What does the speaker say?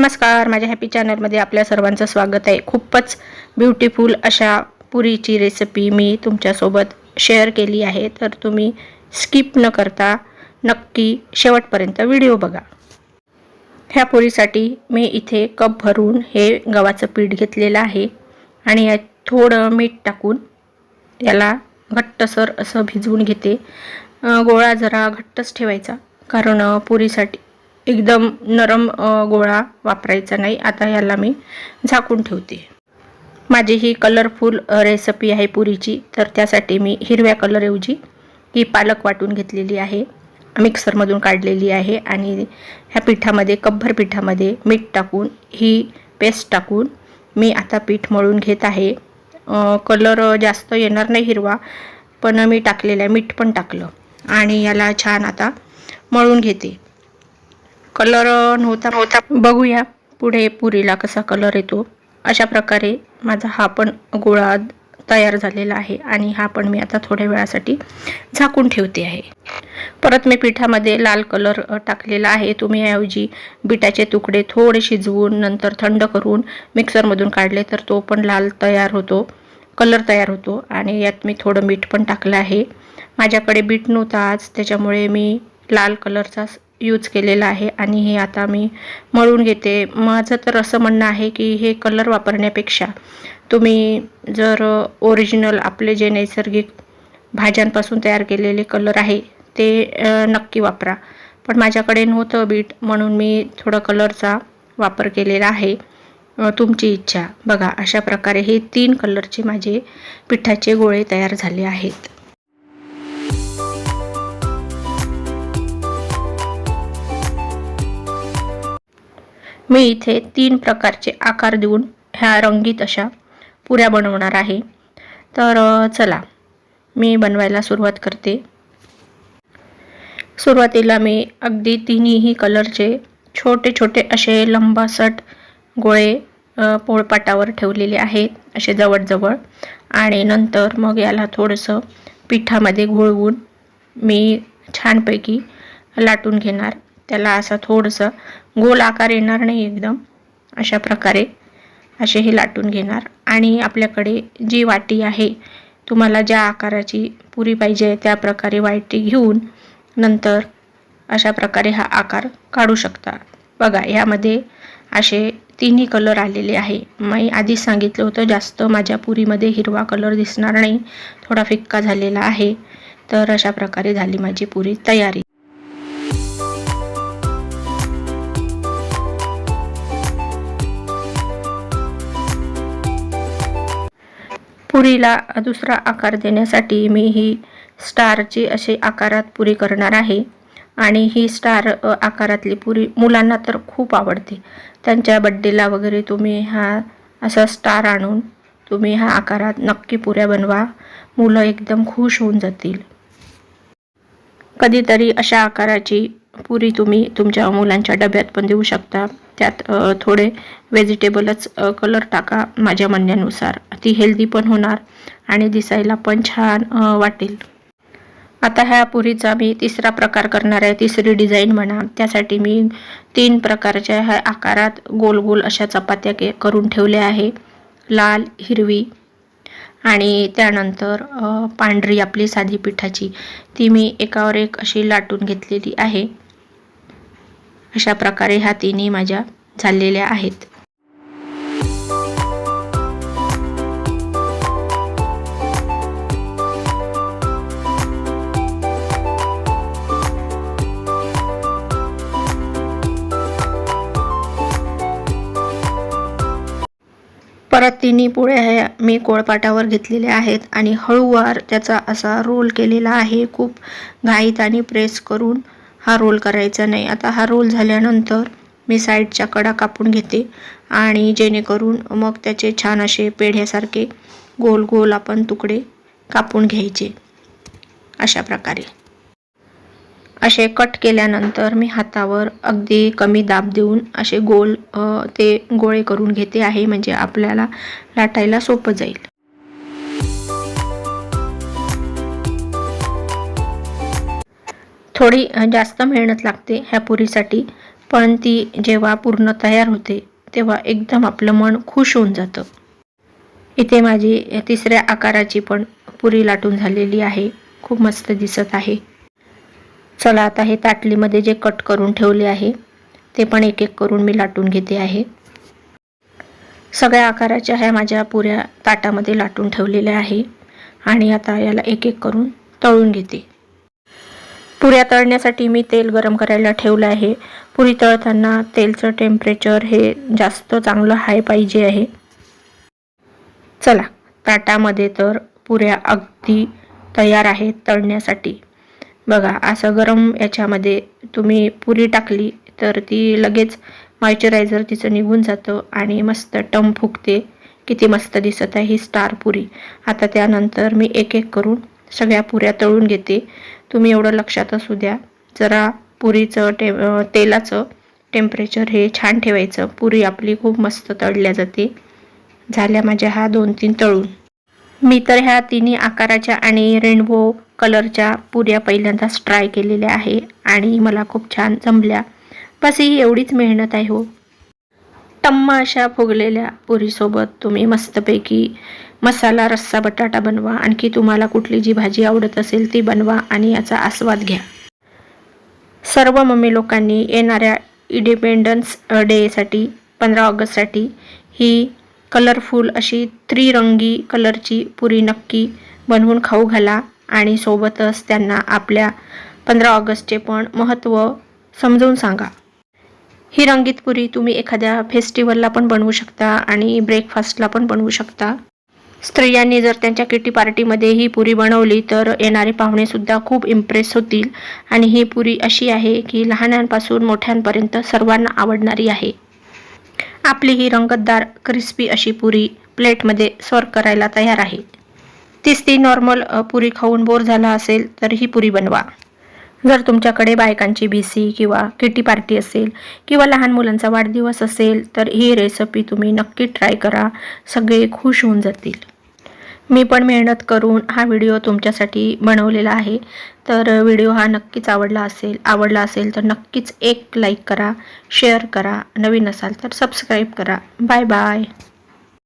नमस्कार माझ्या हॅपी चॅनलमध्ये आपल्या सर्वांचं स्वागत आहे. खूपच ब्युटिफुल अशा पुरीची रेसिपी मी तुमच्यासोबत शेअर केली आहे. तर तुम्ही स्किप न करता नक्की शेवटपर्यंत व्हिडिओ बघा. ह्या पुरीसाठी मी इथे कप भरून हे गव्हाचं पीठ घेतलेलं आहे आणि यात थोडं मीठ टाकून याला घट्टसर असं भिजवून घेते. गोळा जरा घट्टच ठेवायचा कारण पुरीसाठी एकदम नरम गोळा वापरायचा नाही. आता याला मी झाकून ठेवते. माझी ही कलरफुल रेसिपी आहे पुरीची. तर त्यासाठी मी हिरव्या कलरऐवजी ही पालक वाटून घेतलेली आहे. मिक्सरमधून काढलेली आहे आणि ह्या पिठामध्ये कब्भर पिठामध्ये मीठ टाकून ही पेस्ट टाकून मी आता पीठ मळून घेत आहे. कलर जास्त येणार नाही हिरवा पण मी टाकलेलं आहे. मीठ पण टाकलं. आणि याला छान आता मळून घेते. कलर नव्हता. नव्हता. बघूया पुढे पुरीला कसा कलर येतो. अशा प्रकारे माझा हा पण गोळा तयार झालेला आहे आणि हा पण मी आता थोड्या वेळासाठी झाकून ठेवते आहे. परत मी पिठामध्ये लाल कलर टाकलेला आहे. तुम्ही ऐवजी बिटाचे तुकडे थोडे शिजवून नंतर थंड करून मिक्सरमधून काढले तर तो पण लाल तयार होतो कलर तयार होतो आणि यात मी थोडं मीठ पण टाकलं आहे. माझ्याकडे बीट नव्हता आज त्याच्यामुळे मी लाल कलरचा यूज केलेला आहे आणि हे आता मी मळून घेते. माझं तर असं म्हणणं आहे की हे कलर वापरण्यापेक्षा तुम्ही जर ओरिजिनल आपले जे नैसर्गिक भाज्यांपासून तयार केलेले कलर आहे ते नक्की वापरा. पण माझ्याकडे नव्हतं बीट म्हणून मी थोडं कलरचा वापर केलेला आहे. तुमची इच्छा. बघा अशा प्रकारे हे तीन कलरचे माझे पिठाचे गोळे तयार झाले आहेत. मी इथे तीन प्रकारचे आकार देऊन ह्या रंगीत अशा पुऱ्या बनवणार आहे. तर चला मी बनवायला सुरुवात करते. सुरुवातीला मी अगदी तिन्हीही कलरचे छोटे छोटे असे लंबासट गोळे पोळपाटावर ठेवलेले आहेत असे जवळजवळ. आणि नंतर मग याला थोडंसं पिठामध्ये घोळवून मी छानपैकी लाटून घेणार. त्याला असा थोडंसं गोल आकार येणार नाही एकदम. अशा प्रकारे असे हे लाटून घेणार. आणि आपल्याकडे जी वाटी आहे तुम्हाला ज्या आकाराची पुरी पाहिजे त्या प्रकारे वाटी घेऊन नंतर अशा प्रकारे हा आकार काढू शकता. बघा यामध्ये असे तिन्ही कलर आलेले आहे. मी आधीच सांगितलं होतं जास्त माझ्या पुरीमध्ये हिरवा कलर दिसणार नाही. थोडा फिक्का झालेला आहे. तर अशा प्रकारे झाली माझी पुरी तयारी. पुरीला दुसरा आकार देण्यासाठी मी ही स्टारची अशी आकारात पुरी करणार आहे. आणि ही स्टार आकारातली पुरी मुलांना तर खूप आवडते. त्यांच्या बड्डेला वगैरे तुम्ही हा असा स्टार आणून तुम्ही ह्या आकारात नक्की पुऱ्या बनवा. मुलं एकदम खुश होऊन जातील. कधीतरी अशा आकाराची पुरी तुम्ही तुमच्या मुलांच्या डब्यात पण देऊ शकता. त्यात थोडे व्हेजिटेबलच कलर टाका माझ्या म्हणण्यानुसार. ती हेल्दी पण होणार आणि दिसायला पण छान वाटेल. आता ह्या पुरीचा मी तिसरा प्रकार करणार आहे तिसरी डिझाईन म्हणा. त्यासाठी मी तीन प्रकारच्या ह्या आकारात गोल गोल अशा चपात्या के करून ठेवल्या आहे. लाल हिरवी आणि त्यानंतर पांढरी आपली साधी पिठाची ती मी एकावर एक अशी लाटून घेतलेली आहे. अशा प्रकारे ह्या तिन्ही माझ्या झालेल्या आहेत. परत तिन्ही पोळ्या ह्या मी कोळपाटावर घेतलेल्या आहेत आणि हळूवार त्याचा असा रोल केलेला आहे. खूप घाईत आणि प्रेस करून हा रोल करायचा नाही. आता हा रोल झाल्यानंतर मी साईडच्या कडा कापून घेते आणि जेणेकरून मग त्याचे छान असे पेढ्यासारखे गोल गोल आपण तुकडे कापून घ्यायचे. अशा प्रकारे. असे कट केल्यानंतर मी हातावर अगदी कमी दाब देऊन असे गोल ते गोळे करून घेते आहे म्हणजे आपल्याला लाटायला सोपं जाईल. थोडी जास्त मेहनत लागते ह्या पुरीसाठी पण ती जेव्हा पूर्ण तयार होते तेव्हा एकदम आपलं मन खुश होऊन जातं. इथे माझी तिसऱ्या आकाराची पण पुरी लाटून झालेली आहे. खूप मस्त दिसत आहे. चला आता हे ताटलीमध्ये जे कट करून ठेवले आहे ते पण एक एक करून मी लाटून घेते आहे. सगळ्या आकाराच्या ह्या माझ्या पुऱ्या ताटामध्ये लाटून ठेवलेल्या आहे आणि आता याला एक एक करून तळून घेते. पुऱ्या तळण्यासाठी मी तेल गरम करायला ठेवलं आहे. पुरी तळताना तेलचं टेम्परेचर हे जास्त चांगलं हाय पाहिजे आहे. चला ताटामध्ये तर पुऱ्या अगदी तयार आहेत तळण्यासाठी. बघा असं गरम याच्यामध्ये तुम्ही पुरी टाकली तर ती लगेच मॉइश्चरायझर तिचं निघून जातं आणि मस्त टम फुगते. किती मस्त दिसत आहे ही स्टार पुरी. आता त्यानंतर मी एक एक करून सगळ्या पुऱ्या तळून घेते. तुम्ही एवढं लक्षात असू द्या. जरा पुरीचं टे तेलाचं टेम्परेचर हे छान ठेवायचं. पुरी आपली खूप मस्त तळल्या जाते. झाल्या माझ्या हा दोन तीन तळून. मी तर ह्या तिन्ही आकाराच्या आणि रेनबो कलरच्या पुऱ्या पहिल्यांदाच ट्राय केलेल्या आहे आणि मला खूप छान जमल्या. बस ही एवढीच मेहनत आहे हो. टम्मा अशा फुगलेल्या पुरीसोबत तुम्ही मस्तपैकी मसाला रस्सा बटाटा बनवा. आणखी तुम्हाला कुठली जी भाजी आवडत असेल ती बनवा आणि याचा आस्वाद घ्या. सर्व मम्मी लोकांनी येणाऱ्या इंडिपेंडन्स डेसाठी पंधरा ऑगस्टसाठी ही कलरफुल अशी त्रिरंगी कलरची पुरी नक्की बनवून खाऊ घाला. आणि सोबतच त्यांना आपल्या पंधरा ऑगस्टचे पण महत्त्व समजवून सांगा. ही रंगीत पुरी तुम्ही एखाद्या फेस्टिवलला पण बनवू शकता आणि ब्रेकफास्टला पण बनवू शकता. स्त्रियांनी जर त्यांच्या किटी पार्टीमध्ये ही पुरी बनवली तर येणारे पाहुणेसुद्धा खूप इम्प्रेस होतील. आणि ही पुरी अशी आहे की लहानांपासून मोठ्यांपर्यंत सर्वांना आवडणारी आहे. आपली ही रंगतदार क्रिस्पी अशी पुरी प्लेटमध्ये सर्व करायला तयार आहे. तीच ती नॉर्मल पुरी खाऊन बोर झाला असेल तर ही पुरी बनवा. जर तुमच्याकडे बायकांची बीसी किंवा किटी पार्टी असेल किंवा लहान मुलांचा वाढदिवस असेल तर ही रेसिपी तुम्ही नक्की ट्राय करा. सगळे खुश होऊन जातील. मी पण मेहनत करून हा व्हिडिओ तुमच्यासाठी बनवलेला आहे. तर व्हिडिओ हा नक्कीच आवडला असेल आवडला असेल तर नक्कीच एक लाईक करा शेअर करा नवीन असाल तर सबस्क्राईब करा. Bye bye.